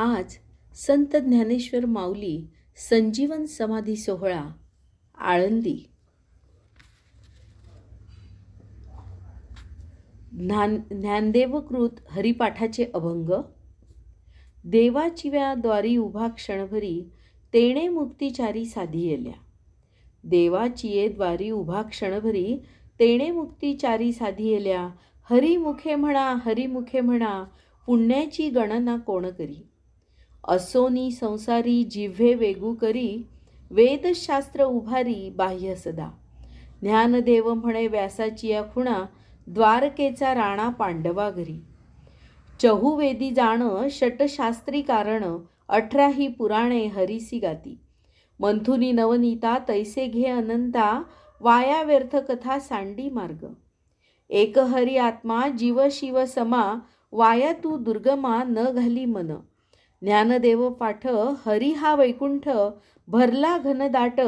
आज संत ज्ञानेश्वर माऊली संजीवन समाधी सोहळा आळंदी. ज्ञान ज्ञानदेवकृत हरिपाठाचे अभंग देवाचिव्या द्वारी उभा क्षणभरी तेणे मुक्तिचारी साधी येल्या. देवाचिये द्वारी उभा क्षणभरी तेणे मुक्तिचारी साधी येल्या. हरिमुखे म्हणा हरिमुखे म्हणा पुण्याची गणना कोण करी? असोनी संसारी जिव्हे वेगू करी वेदशास्त्र उभारी बाह्य सदा. ज्ञानदेव म्हणे व्यासाची या खुणा द्वारकेचा राणा पांडवा घरी. चहुवेदी जाणं षटशास्त्री कारण अठराही पुराणे हरिसी गाती. मंथुनी नवनीता तैसे घे अनंता वाया व्यर्थ कथा सांडी मार्ग. एक हरी आत्मा जीव शिव समा वाया तू दुर्गमा न घाली मन. ज्ञानदेव पाठ हरी हा वैकुंठ भरला घनदाट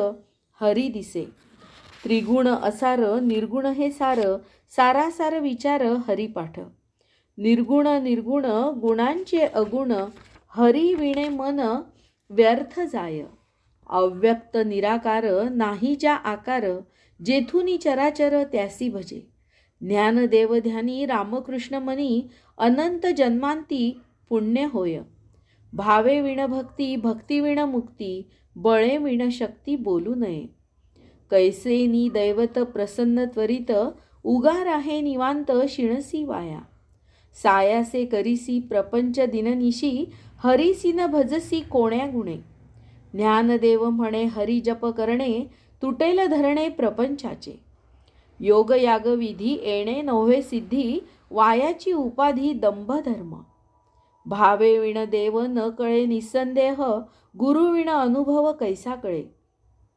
हरी दिसे. त्रिगुण असार निर्गुण हे सार सारासार विचार हरिपाठ निर्गुण निर्गुण गुणांचे अगुण हरी विणे मन व्यर्थ जाय. अव्यक्त निराकार नाही ज्या आकार जेथुनी चराचर त्यासी भजे. ज्ञानदेव ध्यानी रामकृष्ण मनी अनंत जन्मांती पुण्य होय. भावे विण भक्ती भक्ती विण मुक्ती बळे विण शक्ती बोलू नये. कैसेनी दैवत प्रसन्न त्वरित उगार आहे निवांत शिणसी वाया. सायासे करीसी प्रपंच दिननिशी हरिसी न भजसी कोण्या गुणे. ज्ञानदेव म्हणे हरी जप करणे तुटेल धरणे प्रपंचाचे. योग याग विधी येणे नव्हे सिद्धी वायाची उपाधी दंभ भावे विण देव न कळे निसंदेह गुरु विण अनुभव कैसा कळे?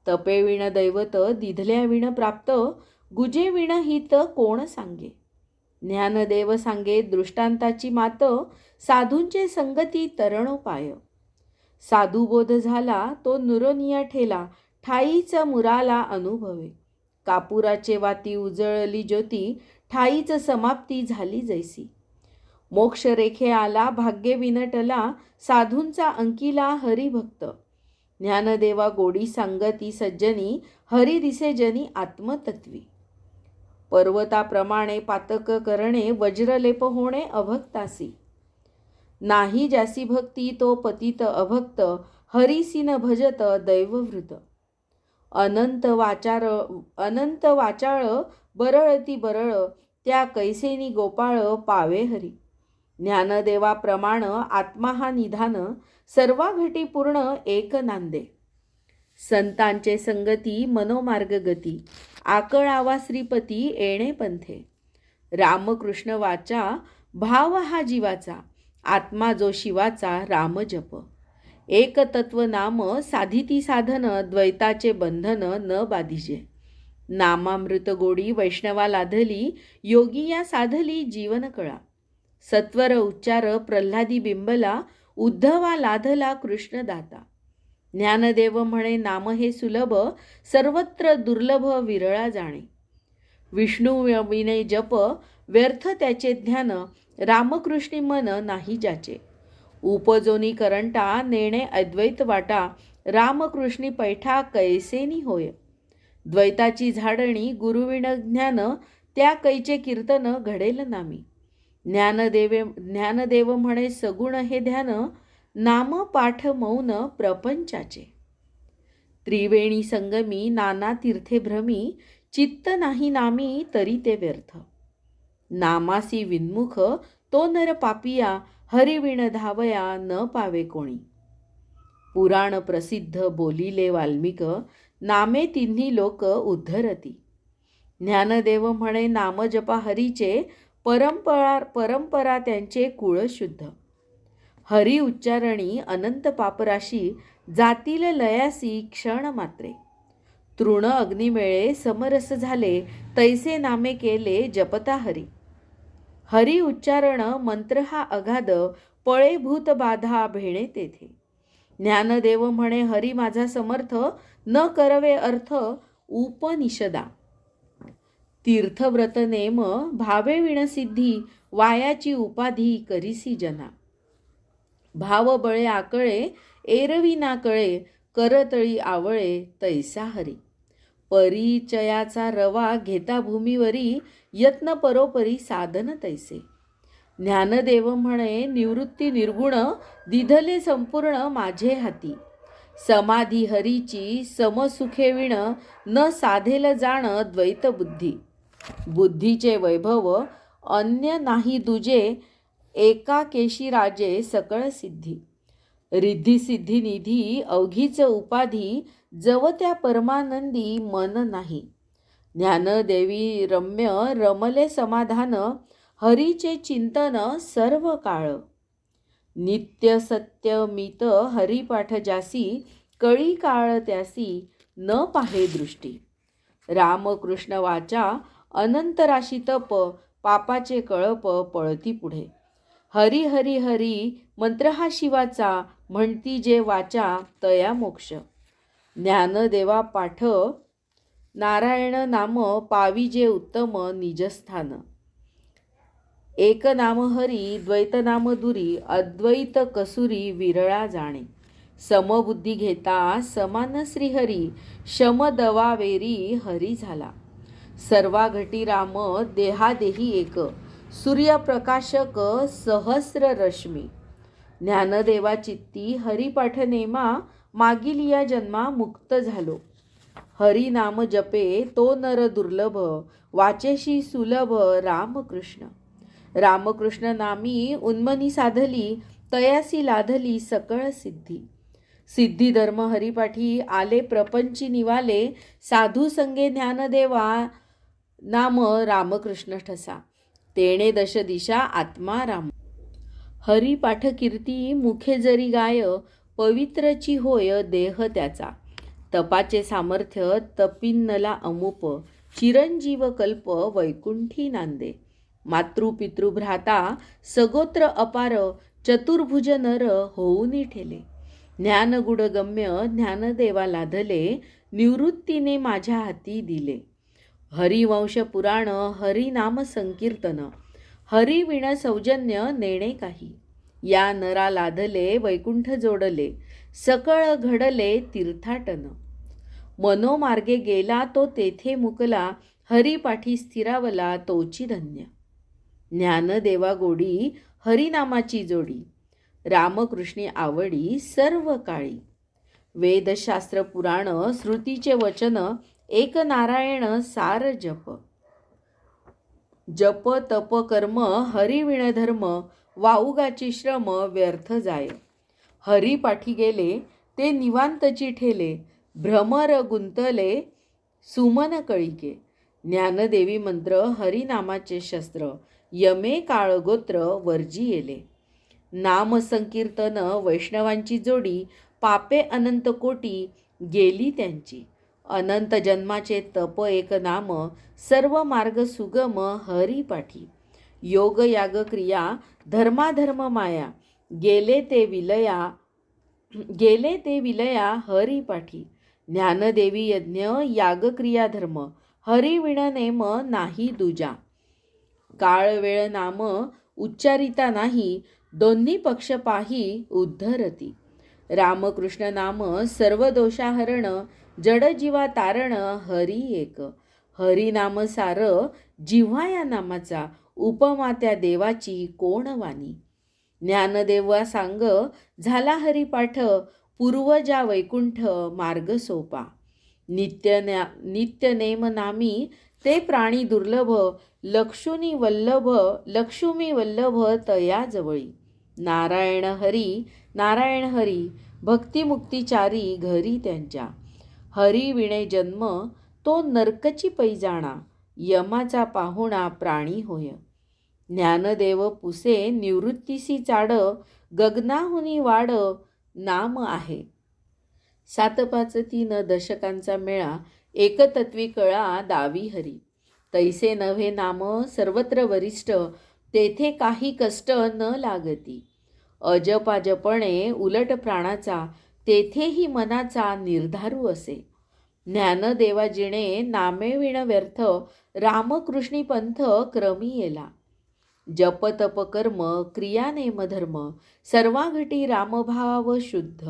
तपे विण दैवत दिधल्या विण प्राप्त गुजे विण हित कोण सांगे? ज्ञानदेव सांगे दृष्टांताची मात साधूंचे संगती तरणोपाय साधुबोध झाला तो नुरोनिया ठेला ठाईच मुराला अनुभवे. कापुराचे वाती उजळली ज्योती ठाईच समाप्ती झाली जैसी. मोक्षरेखे आला भाग्य विनटला साधूंचा अंकिला हरिभक्त. ज्ञानदेवा गोडी सांगती सज्जनी हरी दिसे जनी आत्मतत्वी. पर्वताप्रमाणे पातक करणे वज्रलेप होणे अभक्तासी. नाही जासी भक्ती तो पतित अभक्त हरिसीन भजत दैववृत. अनंत वाचार अनंत वाचाळ बरळती बरळ त्या कैसेनी गोपाळ पावे हरी. ज्ञानदेवाप्रमाण आत्मा हा निधान सर्वाघटी पूर्ण एक नांदे संतांचे संगती मनोमार्ग गती आकळावा श्रीपती येणे पंथे. रामकृष्ण वाचा भाव हा जीवाचा आत्मा जो शिवाचा राम जप. एक तत्व नाम साधिती साधन द्वैताचे बंधन न बाधिजे. नामामृत गोडी वैष्णवा लाधली योगी या साधली जीवन कळा. सत्वर उच्चार प्रल्हादी बिंबला उद्धवा लाधला कृष्णदाता. ज्ञानदेव म्हणे नाम हे सुलभ सर्वत्र दुर्लभ विरळा जाणे. विष्णू विनय जप व्यर्थ त्याचे ध्यान रामकृष्णी मन नाही ज्याचे उपजोनी करंटा नेणे अद्वैत वाटा रामकृष्णी पैठा कैसेनी होय. द्वैताची झाडणी गुरुविण ज्ञान त्या कैचे कीर्तन घडेल नामी. ज्ञानदेवे ज्ञानदेव म्हणे सगुण हे ध्यान नाम पाठ मौन प्रपंचाचे. त्रिवेणी संगमी नाना तीर्थे भ्रमी चित्त नाही नामी तरी ते व्यर्थ. नामासी विन्मुख तो नर पापिया हरिविण धावया न पावे कोणी. पुराण प्रसिद्ध बोलिले वाल्मिक नामे तिन्ही लोक उद्धरती. ज्ञानदेव म्हणे नामजपा हरीचे परंपरा परंपरा त्यांचे कुळशुद्ध हरी उच्चारणी अनंत पापराशी जातील लयासी क्षण मात्रे. तृण अग्निमेळे समरस झाले तैसे नामे केले जपता हरी. हरी उच्चारण मंत्र हा अगाध पळे भूत बाधा भेणे तेथे. ज्ञानदेव म्हणे हरी माझा समर्थ न करवे अर्थ उपनिषदा. तीर्थव्रत नेम भावे विणसिद्धी वायाची उपाधी करिसी जना. भाव बळे आकळे एरवी ना कळे करतळी आवळे तैसा हरी. परिचयाचा रवा घेता भूमीवरी यत्न परोपरी साधन तैसे. ज्ञानदेव म्हणे निवृत्ती निर्गुण दिधले संपूर्ण माझे हाती. समाधी हरीची समसुखे विण न साधेल जाण द्वैत बुद्धी बुद्धीचे वैभव अन्य नाही दुजे एका केशी राजे सकळ सिद्धी. रिद्धी सिद्धी निधी अवघीच उपाधी जव त्या परमानंदी मन नाही. ज्ञानदेवी रम्य रमले समाधान हरीचे चिंतन सर्व काळ. नित्य सत्य मित हरिपाठ जासी कळी काळ त्यासी न पाहे दृष्टी. रामकृष्ण वाचा अनंत राशी तप पापाचे कळप पळती पुढे. हरी हरी हरी मंत्र हा शिवाचा म्हणती जे वाचा तया मोक्ष. ज्ञानदेवा पाठ नारायण नाम पावी जे उत्तम निजस्थान. एक नाम हरी द्वैत नाम दुरी अद्वैत कसुरी विरळा जाणे. समबुद्धी घेता समान श्रीहरी शम हरी झाला. सर्वाघटी राम देहादेही एक. सूर्यप्रकाशक सहस्र रश्मी. ज्ञानदेवा चित्ती हरिपाठ नेमा मागील या जन्मा मुक्त झालो. हरी नाम जपे तो नर दुर्लभ वाचेशी सुलभ रामकृष्ण. रामकृष्ण नामी उन्मनी साधली तयासी लाधली सकळ सिद्धी. सिद्धी धर्म हरिपाठी आले प्रपंची निवाले साधू संगे ज्ञानदेवा नाम रामकृष्ण ठसा तेणे दश दिशा आत्मा राम। हरिपाठ कीर्ती मुखे जरी गाय पवित्रची होय देह त्याचा। तपाचे सामर्थ्य तपिन्नला अमुप चिरंजीव कल्प वैकुंठी नांदे। मातृपितृभ्राता सगोत्र अपार चतुर्भुज नर होऊनी ठेले। ज्ञानगुडगम्य ज्ञानदेवा लाधले निवृत्तीने माझ्या हाती दिले। हरिवंश पुराण हरिनाम संकीर्तन हरिविण सौजन्य नेणे काही. या नरा लाधले वैकुंठ जोडले सकळ घडले तीर्थाटन. मनोमार्गे गेला तो तेथे मुकला हरिपाठी स्थिरावला तोची धन्य. ज्ञानदेवा गोडी हरिनामाची जोडी. रामकृष्णी आवडी सर्व काळी. वेदशास्त्र पुराण श्रुतीचे वचन एक नारायण सार जप. जप तप कर्म हरिविण धर्म वाऊगाची श्रम व्यर्थ जाय. हरिपाठी गेले ते निवांतची ठेले भ्रमर गुंतले सुमन कळिके. ज्ञानदेवी मंत्र हरिनामाचे शस्त्र यमे काळगोत्र वर्जी येले. नाम संकीर्तन वैष्णवांची जोडी पापे अनंत कोटी गेली त्यांची. अनंत जन्माचे तप एक नाम सर्व मार्ग सुगम हरिपाठी योग याग क्रिया धर्माधर्म माया. गेले ते विलया गेले ते विलया हरिपाठी ज्ञानदेवी यज्ञ यागक्रिया धर्म. हरिविण नेम नाही दुजा. काळ वेळ नाम उच्चारिता नाही दोन्ही पक्ष पाही उद्धरती. रामकृष्ण नाम सर्व दोषाहरण जड जीवा तारण हरी एक. हरिनाम सार जिव्हा या नामाचा उपमा त्या देवाची कोण वाणी? ज्ञानदेवा सांग झाला हरिपाठ पूर्वजा वैकुंठ मार्ग सोपा. नित्य न्या नित्य नेम नामी ते प्राणी दुर्लभ लक्षुनी वल्लभ लक्ष्मी वल्लभ तया जवळी. नारायण हरी नारायण हरी भक्तिमुक्तिचारी घरी त्यांच्या. हरी विणे जन्म तो नरकची पैजाणा यमाचा पाहुणा प्राणी होय. ज्ञानदेव पुसे निवृत्तीसी चाड गगनाहुनी वाड नाम आहे. सात पाच तीन दशकांचा मेळा एकतत्वी कळा दावी हरी. तैसे नव्हे नाम सर्वत्र वरिष्ठ तेथे काही कष्ट न लागती. अजपाजपणे उलट प्राणाचा तेथेही मनाचा निर्धारू असे. ज्ञानदेवाजीने नामेविण व्यर्थ रामकृष्णी पंथ क्रमी येला. जपतपकर्म कर्म क्रिया नेमधर्म सर्वाघटी रामभाव शुद्ध.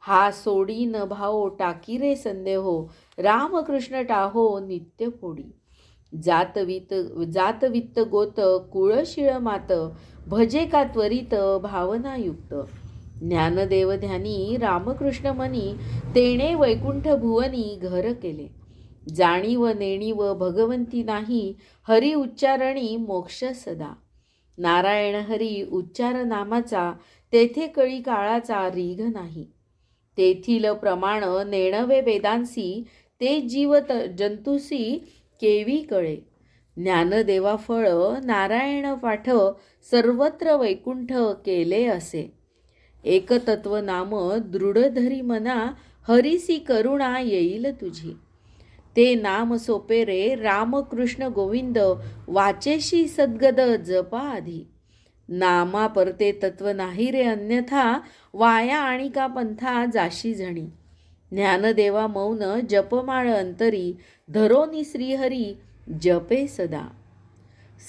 हा सोडी न भाओ टाकी रे संदेहो रामकृष्ण टाहो नित्य फोडी. जातवित जातवित्त गोत कुळशिळ मात भजे का त्वरित भावनायुक्त. ज्ञानदेवध्यानी रामकृष्ण मनी तेणे वैकुंठ भुवनी घर केले. जाणीव नेणीव भगवंती नाही हरी उच्चारणी मोक्ष सदा. नारायण हरी उच्चार नामाचा तेथे कळी काळाचा रीघ नाही. तेथील प्रमाण नेणवे वेदांसी ते जीव त जंतुसी केवी कळे. ज्ञानदेवा फळ नारायण पाठ सर्वत्र वैकुंठ केले असे. एकतत्व नाम दृढधरी मना हरिसी करुणा येईल तुझी. ते नाम सोपे रे रामकृष्ण गोविंद वाचेशी सद्गद जपा आधी नामा परते तत्व नाही रे अन्यथा वाया आणि का पंथा जाशी झणी. ज्ञानदेवा मौन जपमाळ अंतरी धरोनी श्रीहरी जपे सदा.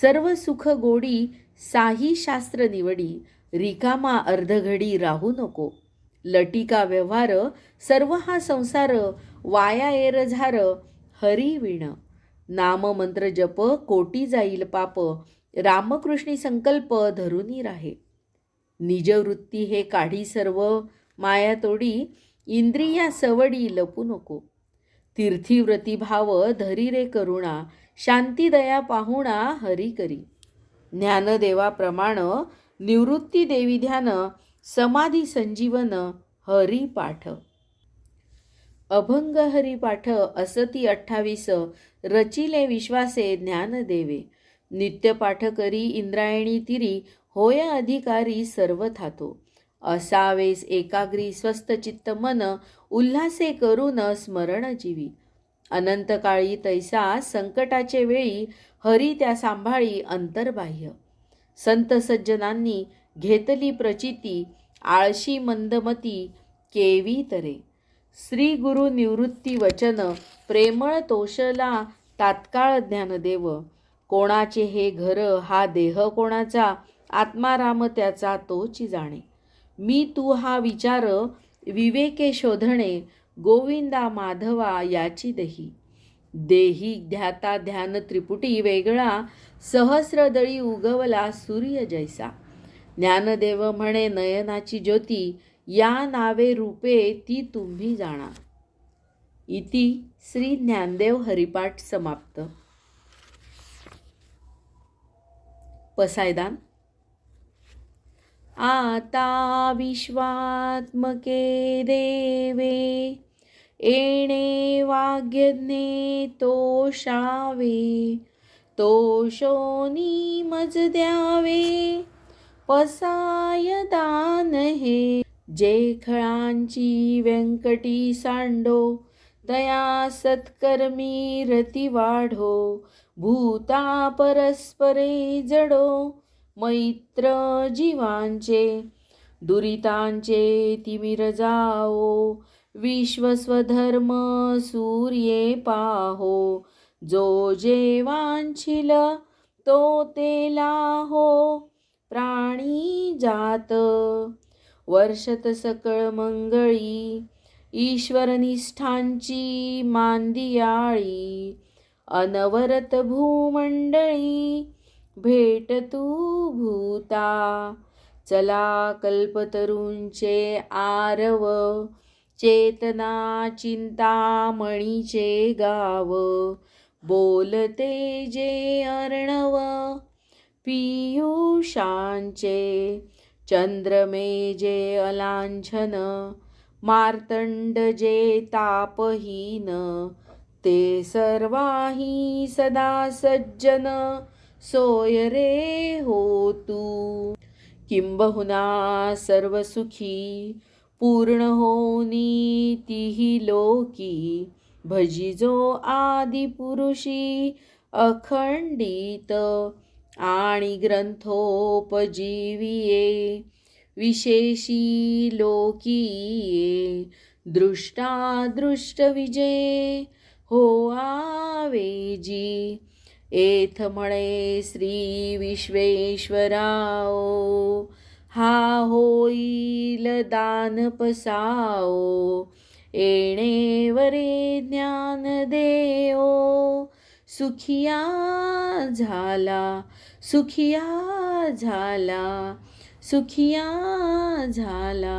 सर्व सुख गोडी साही शास्त्र निवडी. रिकामा अर्धघडी राहू नको. लटिका व्यवहार सर्व हा संसार वाया एरझार हरी विण. नाममंत्र जप कोटी जाईल पाप रामकृष्णी संकल्प धरुनी राहे. निजवृत्ती हे काढी सर्व माया तोडी इंद्रिया सवडी लपू नको. तीर्थीव्रती भाव धरी रे करुणा शांती दया पाहुणा हरी करी. ज्ञानदेवाप्रमाण निवृत्ती देवी ध्यान समाधी संजीवन हरी पाठ. अभंग हरिपाठ असती अठ्ठावीस रचिले विश्वासे ज्ञान देवे. नित्यपाठ करी इंद्रायणी तिरी होय अधिकारी सर्व थातो. असावेस एकाग्री स्वस्थ चित्त मन उल्हासे करून स्मरण जीवी. अनंतकाळी तैसा संकटाचे वेळी हरी त्या सांभाळी अंतर्बाह्य. संत सज्जनांनी घेतली प्रचिती आळशी मंदमती केवी तरे. श्री गुरु निवृत्ती वचन प्रेमळ तोषला तात्काळ ज्ञानदेव कोणाचे हे घर हा देह कोणाचा? आत्माराम त्याचा तोची जाणे. मी तू हा विचार विवेके शोधणे. गोविंदा माधवा याची दही. देही ध्याता ध्यान त्रिपुटी वेगळा. सहस्रदळी उगवला सूर्य जैसा. ज्ञानदेव म्हणे नयनाची ज्योती या नावे रूपे ती तुम्ही जाणा इति श्री ज्ञानदेव हरिपाठ समाप्त. पसायदान. आता विश्वात्मके देवे एणे वाग्यज्ञे तोषावे तोषोनी मज द्यावे पसाय दान हे. जे खळांची व्यंकटी सांडो दया सत्कर्मी रती वाढो भूता परस्परे जडो मैत्र जीवांचे दुरितांचे तिमिर जाओ विश्वस्वधर्म सूर्ये पाहो. जो जेवांशील तो तेला हो प्राणी जात. वर्षत सकळ मंगळी ईश्वरनिष्ठांची मांदियाळी. अनवरत भूमंडळी भेट तू भूता. चला कल्पतरूंचे आरव चेतना चिंतामणीचे गाव. बोलते जे अर्णव. पियुषांचे चंद्रमे जे अलांछन. मार्तंड जे तापहीन. ते सर्वाही सदा सज्जन. सोय रे हो तू. किंबहुना सर्व सुखी पूर्ण होनी तिही लोकी. भजिजो आदि पुरुषी अखंडित आणि ग्रंथोपजीविये विशेषी लोकीये दृष्टा दृष्ट विजय हो आवेजी। एथ म्हणे श्री विश्वेश्वराओ हा होईल दान येणे वरे ज्ञान देओ. सुखिया झाला सुखिया झाला सुखिया झाला.